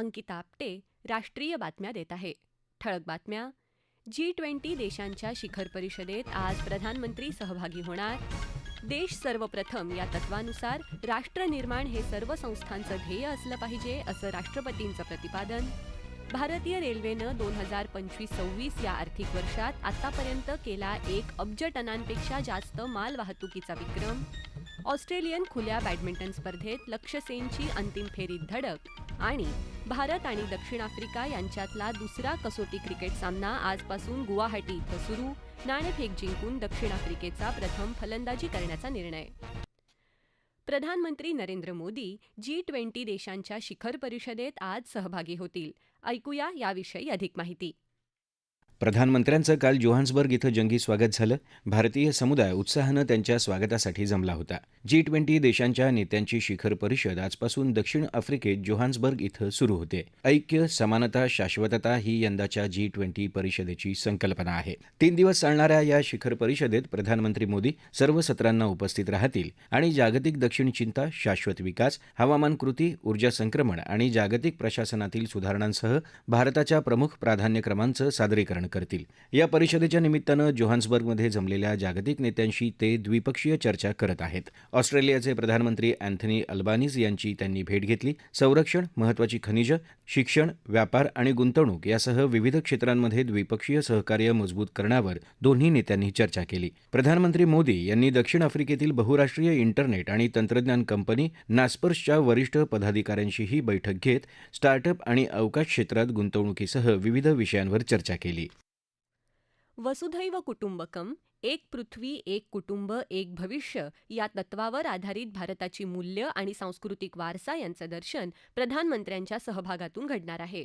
अंकिता आपटे राष्ट्रीय बातम्या देत आहे. ठळक बातम्या. जी ट्वेंटी देशांच्या शिखर परिषदेत आज प्रधानमंत्री सहभागी होणार. देश सर्वप्रथम या तत्वानुसार राष्ट्रनिर्माण हे सर्व संस्थांचं ध्येय असलं पाहिजे असं राष्ट्रपतींचं प्रतिपादन. भारतीय रेल्वेनं दोन हजार पंचवीस सव्वीस या आर्थिक वर्षात आतापर्यंत केला एक अब्ज टनांपेक्षा जास्त माल वाहतुकीचा विक्रम. ऑस्ट्रेलियन खुल्या बॅडमिंटन स्पर्धेत लक्ष्य सेनची अंतिम फेरीत धडक आणि भारत आणि दक्षिण आफ्रिका यांच्यातला दुसरा कसोटी क्रिकेट सामना आजपासून गुवाहाटी इथं सुरू. नाणेफेक जिंकून दक्षिण आफ्रिकेचा प्रथम फलंदाजी करण्याचा निर्णय. प्रधानमंत्री नरेंद्र मोदी जी ट्वेंटी देशांच्या शिखर परिषदेत आज सहभागी होतील. ऐकूया याविषयी अधिक माहिती. प्रधानमंत्र्यांचं काल जोहान्सबर्ग इथं जंगी स्वागत झालं. भारतीय समुदाय उत्साहानं त्यांच्या स्वागतासाठी जमला होता. जी ट्वेंटी देशांच्या नेत्यांची शिखर परिषद आजपासून दक्षिण आफ्रिकेत जोहान्सबर्ग इथं सुरू होते. ऐक्य समानता शाश्वतता ही यंदाच्या जी ट्वेंटी परिषदेची संकल्पना आहे. तीन दिवस चालणाऱ्या या शिखर परिषदेत प्रधानमंत्री मोदी सर्व सत्रांना उपस्थित राहतील आणि जागतिक दक्षिण चिंता शाश्वत विकास हवामान कृती ऊर्जा संक्रमण आणि जागतिक प्रशासनातील सुधारणांसह भारताच्या प्रमुख प्राधान्यक्रमांचं सादरीकरण करतील. या परिषदेच्या निमित्तानं जोहान्सबर्गमध्ये जमलेल्या जागतिक नेत्यांशी ते द्विपक्षीय चर्चा करत आहेत. ऑस्ट्रेलियाचे प्रधानमंत्री अँथनी अल्बानीज यांची त्यांनी भेट घेतली. संरक्षण महत्वाची खनिजं शिक्षण व्यापार आणि गुंतवणूक यासह विविध क्षेत्रांमध्ये द्विपक्षीय सहकार्य मजबूत करण्यावर दोन्ही नेत्यांनी चर्चा केली. प्रधानमंत्री मोदी यांनी दक्षिण आफ्रिकेतील बहुराष्ट्रीय इंटरनेट आणि तंत्रज्ञान कंपनी नास्पर्सच्या वरिष्ठ पदाधिकाऱ्यांशीही बैठक घेत स्टार्टअप आणि अवकाश क्षेत्रात गुंतवणुकीसह विविध विषयांवर चर्चा केली. वसुधैव कुटुंबकम एक पृथ्वी एक कुटुंब एक भविष्य या तत्वावर आधारित भारताची मूल्य आणि सांस्कृतिक वारसा यांचं दर्शन प्रधानमंत्र्यांच्या सहभागातून घडणार आहे.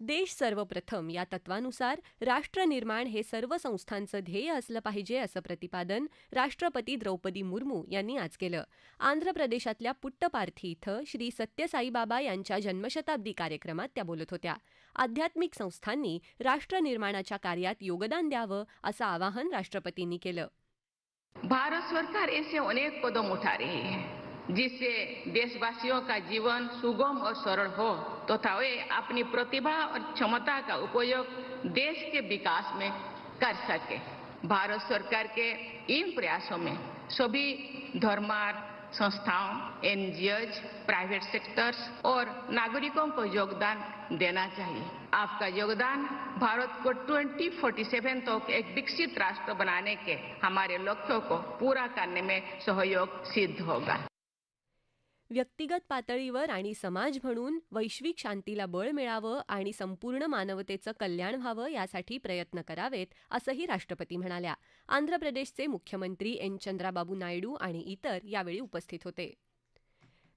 देश सर्वप्रथम या तत्वानुसार राष्ट्रनिर्माण हे सर्व संस्थांचं ध्येय असलं पाहिजे असं प्रतिपादन राष्ट्रपती द्रौपदी मुर्मू यांनी आज केलं. आंध्र प्रदेशातल्या पुट्टपार्थी इथं श्री सत्यसाईबाबा यांच्या जन्मशताब्दी कार्यक्रमात त्या बोलत होत्या. आध्यात्मिक संस्थांनी राष्ट्रनिर्माणाच्या कार्यात योगदान द्यावं असं आवाहन राष्ट्रपतींनी केलं. भारत सरकार ऐसे अनेक कदम उठा रही है, जिससे देशवासियों का जीवन सुगम और सरल हो, तथा तो वे अपनी प्रतिभा और क्षमता का उपयोग देश के विकास में कर सके। भारत सरकार के इन प्रयासों में सभी धर्मार्थ संस्थाओं एनजीओज प्राइवेट सेक्टर्स और नागरिकों को योगदान देना चाहिए। आपका योगदान भारत को 2047 तक एक विकसित राष्ट्र बनाने के हमारे लक्ष्यों को पूरा करने में सहयोग सिद्ध होगा। व्यक्तिगत पातळीवर आणि समाज म्हणून वैश्विक शांतीला बळ मिळावं आणि संपूर्ण मानवतेचं कल्याण व्हावं यासाठी प्रयत्न करावेत असंही राष्ट्रपती म्हणाल्या. आंध्र प्रदेशचे मुख्यमंत्री एन. चंद्राबाबू नायडू आणि इतर यावेळी उपस्थित होते.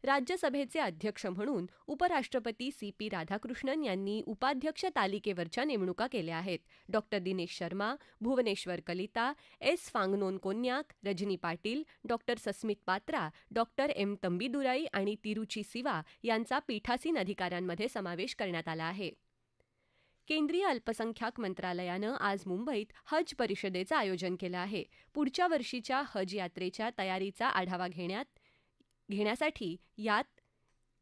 राज्यसभेचे अध्यक्ष म्हणून उपराष्ट्रपती सी पी राधाकृष्णन यांनी उपाध्यक्ष तालिकेवरच्या नेमणुका केल्या आहेत. Doctor Dinesh Sharma Bhubaneswar Kalita S Phangnon Konyak Rajani Patil doctor Sasmit Patra doctor M Thambidurai आणि तिरुची सिवा यांचा पीठासीन अधिकाऱ्यांमध्ये समावेश करण्यात आला आहे. केंद्रीय अल्पसंख्याक मंत्रालयानं आज मुंबईत हज परिषदेचं आयोजन केलं आहे. पुढच्या वर्षीच्या हज यात्रेच्या तयारीचा आढावा घेण्यात घेण्यासाठी यात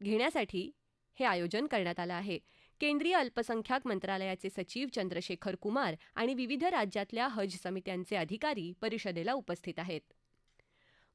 घेण्यासाठी हे आयोजन करण्यात आलं आहे. केंद्रीय अल्पसंख्याक मंत्रालयाचे सचिव चंद्रशेखर कुमार आणि विविध राज्यातल्या हज समित्यांचे अधिकारी परिषदेला उपस्थित आहेत.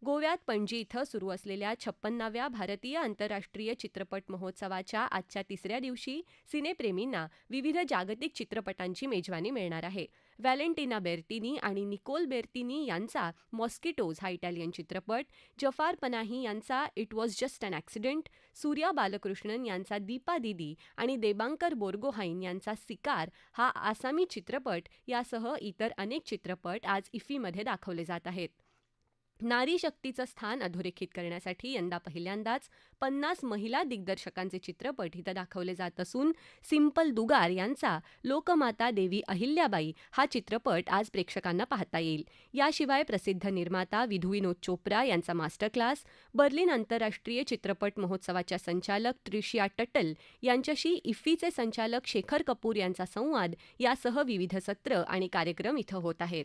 गोव्यात पणजी इथं सुरू असलेल्या छप्पन्नाव्या भारतीय आंतरराष्ट्रीय चित्रपट महोत्सवाच्या आजच्या तिसऱ्या दिवशी सिनेप्रेमींना विविध जागतिक चित्रपटांची मेजवानी मिळणार आहे. व्हॅलेंटिना बेर्टिनी आणि निकोल बेर्तिनी यांचा मॉस्किटोज हा इटालियन चित्रपट जफार पनाही यांचा it was just an accident Surya Balakrishnan यांचा दीपा दिदी आणि देबांकर बोर्गोहाईन यांचा सिकार हा आसामी चित्रपट यासह इतर अनेक चित्रपट आज इफीमध्ये दाखवले जात आहेत. नारी शक्तीचं स्थान अधोरेखित करण्यासाठी यंदा पहिल्यांदाच पन्नास महिला दिग्दर्शकांचे चित्रपट इथं दाखवले जात असून सिंपल दुगार यांचा लोकमाता देवी अहिल्याबाई हा चित्रपट आज प्रेक्षकांना पाहता येईल. याशिवाय प्रसिद्ध निर्माता विधू विनोद चोप्रा यांचा मास्टर क्लास बर्लिन आंतरराष्ट्रीय चित्रपट महोत्सवाच्या संचालक त्रिशिया टटल यांच्याशी इफ्फीचे संचालक शेखर कपूर यांचा संवाद यासह विविध सत्र आणि कार्यक्रम इथं होत आहेत.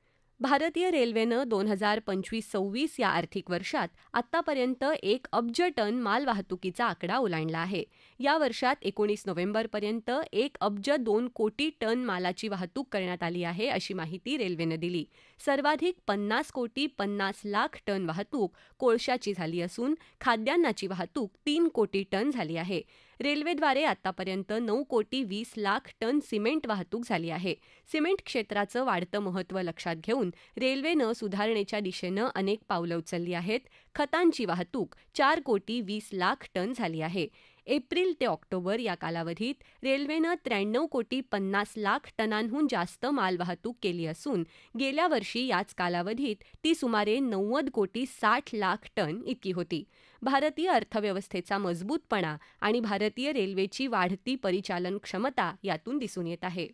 भारतीय रेल्वेनं दोन हजार पंचवीस सव्वीस या आर्थिक वर्षात आत्तापर्यंत एक अब्ज टन मालवाहतुकीचा आकडा ओलांडला आहे. या वर्षात एकोणीस नोव्हेंबरपर्यंत एक अब्ज दोन कोटी टन मालाची वाहतूक करण्यात आली आहे अशी माहिती रेल्वेनं दिली. सर्वाधिक पन्नास कोटी पन्नास लाख टन वाहतूक कोळशाची झाली असून खाद्यान्नाची वाहतूक तीन कोटी टन झाली आहे. रेल्वेद्वारे आतापर्यंत नऊ कोटी वीस लाख टन सिमेंट वाहतूक झाली आहे. सिमेंट क्षेत्राचं वाढतं महत्त्व लक्षात घेऊन रेल्वेनं सुधारणेच्या दिशेनं अनेक पावलं उचलली आहेत. खतांची वाहतूक चार कोटी वीस लाख टन झाली आहे. एप्रिल ते ऑक्टोबर या कालावधीत रेल्वेनं त्र्याण्णव कोटी पन्नास लाख टनांहून जास्त मालवाहतूक केली असून गेल्या वर्षी याच कालावधीत ती सुमारे नव्वद कोटी साठ लाख टन इतकी होती. भारतीय अर्थव्यवस्थेचा मजबूतपणा आणि भारतीय रेल्वेची वाढती परिचालन क्षमता यातून दिसून येत आहे.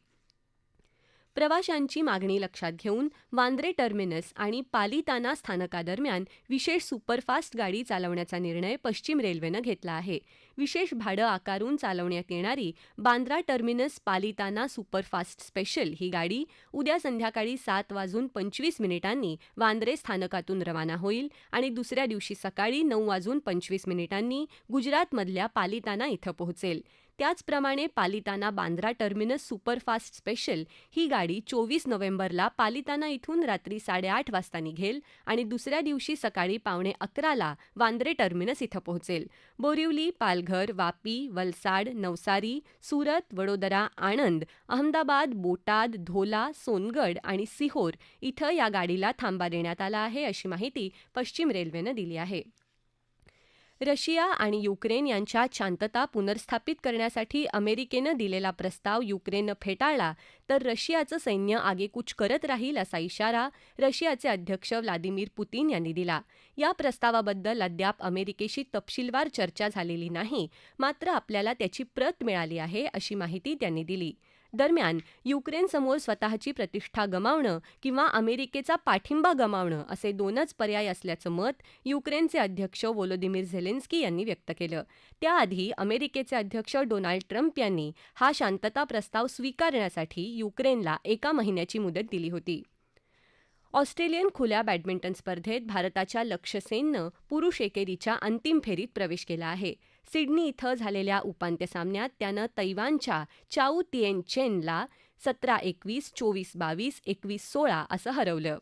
प्रवाशांची मागणी लक्षात घेऊन वांद्रे टर्मिनस आणि पालिताना स्थानकादरम्यान विशेष सुपरफास्ट गाडी चालवण्याचा निर्णय पश्चिम रेल्वेनं घेतला आहे. विशेष भाडं आकारून चालवण्यात येणारी Bandra terminus Palitana superfast special ही गाडी उद्या संध्याकाळी सात वाजून पंचवीस मिनिटांनी वांद्रे स्थानकातून रवाना होईल आणि दुसऱ्या दिवशी सकाळी नऊ वाजून पंचवीस मिनिटांनी गुजरातमधल्या पालिताना इथं पोहोचेल. त्याचप्रमाणे Palitana Bandra terminus superfast special ही गाडी चोवीस नोव्हेंबरला पालिताना इथून रात्री साडेआठ वाजता निघेल आणि दुसऱ्या दिवशी सकाळी पावणे अकराला वांद्रे टर्मिनस इथं पोहोचेल. बोरिवली पालघर वापी वलसाड नवसारी सुरत वडोदरा आणंद अहमदाबाद बोटाद धोला सोनगड आणि सिहोर इथं या गाडीला थांबा देण्यात आला आहे अशी माहिती पश्चिम रेल्वेनं दिली आहे. रशिया आणि युक्रेन यांच्यात शांतता पुनर्स्थापित करण्यासाठी अमेरिकेनं दिलेला प्रस्ताव युक्रेननं फेटाळला तर रशियाचं सैन्य आगेकूच करत राहील असा इशारा रशियाचे अध्यक्ष व्लादिमीर पुतीन यांनी दिला. या प्रस्तावाबद्दल अद्याप अमेरिकेशी तपशीलवार चर्चा झालेली नाही मात्र आपल्याला त्याची प्रत मिळाली आहे अशी माहिती त्यांनी दिली. दरम्यान युक्रेनसमोर स्वतःची प्रतिष्ठा गमावणं किंवा अमेरिकेचा पाठिंबा गमावणं असे दोनच पर्याय असल्याचं मत युक्रेनचे अध्यक्ष वोलोदिमीर झेलेन्स्की यांनी व्यक्त केलं. त्याआधी अमेरिकेचे अध्यक्ष डोनाल्ड ट्रम्प यांनी हा शांतता प्रस्ताव स्वीकारण्यासाठी युक्रेनला एका महिन्याची मुदत दिली होती. ऑस्ट्रेलियन खुल्या बॅडमिंटन स्पर्धेत भारताच्या लक्ष्य सेननं पुरुष एकेरीच्या अंतिम फेरीत प्रवेश केला आहे. सिडनी इथं झालेल्या उपांत्य सामन्यात त्यानं तैवानच्या चाऊ तिएन चेनला सतरा एकवीस चोवीस बावीस एकवीस सोळा असं हरवलं.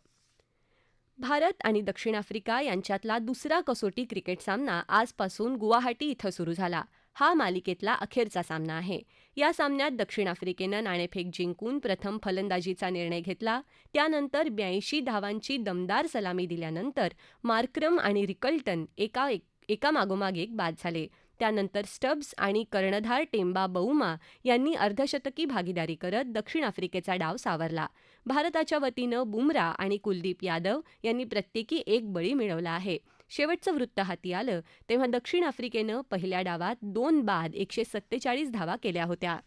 भारत आणि दक्षिण आफ्रिका यांच्यातला दुसरा कसोटी क्रिकेट सामना आजपासून गुवाहाटी इथं सुरू झाला. हा मालिकेतला अखेरचा सामना आहे. या सामन्यात दक्षिण आफ्रिकेनं नाणेफेक जिंकून प्रथम फलंदाजीचा निर्णय घेतला. त्यानंतर ब्याऐंशी धावांची दमदार सलामी दिल्यानंतर मार्क्रम आणि रिकल्टन एका एका एकामागोमाग एक बाद झाले. त्यानंतर स्टब्स आणि कर्णधार टेंबा बौमा यांनी अर्धशतकी भागीदारी करत दक्षिण आफ्रिकेचा डाव सावरला. भारताच्या वतीनं बुमरा आणि कुलदीप यादव यांनी प्रत्येकी एक बळी मिळवला आहे. शेवटचं वृत्त हाती आलं तेव्हा दक्षिण आफ्रिकेनं पहिल्या डावात दोन बाद एकशे सत्तेचाळीस धावा केल्या होत्या.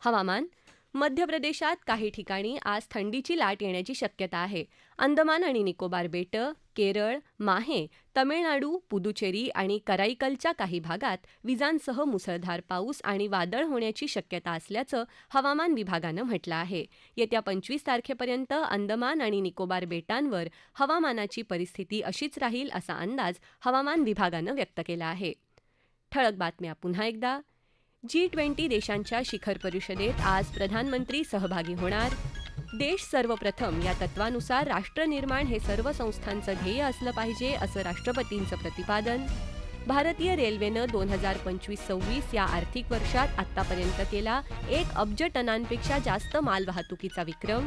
हवामान मध्य प्रदेशात काही ठिकाणी आज थंडीची लाट येण्याची शक्यता आहे. अंदमान आणि निकोबार बेटं केरळ माहे तमिळनाडू पुदुचेरी आणि कराईकलच्या काही भागात विजांसह मुसळधार पाऊस आणि वादळ होण्याची शक्यता असल्याचं हवामान विभागानं म्हटलं आहे. येत्या पंचवीस तारखेपर्यंत अंदमान आणि निकोबार बेटांवर हवामानाची परिस्थिती अशीच राहील असा अंदाज हवामान विभागानं व्यक्त केला आहे. ठळक बातम्या पुन्हा एकदा जी ट्वेंटी देशांच्या शिखर परिषदेत आज प्रधानमंत्री सहभागी होणार. देश सर्वप्रथम या तत्वानुसार राष्ट्रनिर्माण हे सर्व संस्थांचं ध्येय असलं पाहिजे असं राष्ट्रपतींचं प्रतिपादन. भारतीय रेल्वेनं दोन हजार पंचवीस सव्वीस या आर्थिक वर्षात आत्तापर्यंत केला एक अब्ज टनांपेक्षा जास्त मालवाहतुकीचा विक्रम.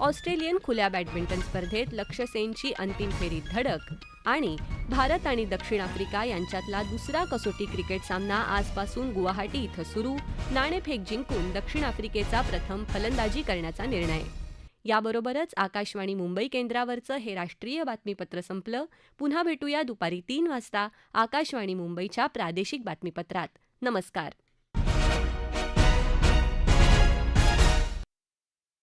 ऑस्ट्रेलियन खुल्या बॅडमिंटन स्पर्धेत लक्ष्य सेनची अंतिम फेरीत धडक. आणि भारत आणि दक्षिण आफ्रिका यांच्यातला दुसरा कसोटी क्रिकेट सामना आजपासून गुवाहाटी इथं सुरू. नाणेफेक जिंकून दक्षिण आफ्रिकेचा प्रथम फलंदाजी करण्याचा निर्णय. याबरोबरच आकाशवाणी मुंबई केंद्रावरचं हे राष्ट्रीय बातमीपत्र संपलं. पुन्हा भेटूया दुपारी तीन वाजता आकाशवाणी मुंबईच्या प्रादेशिक बातमीपत्रात. नमस्कार.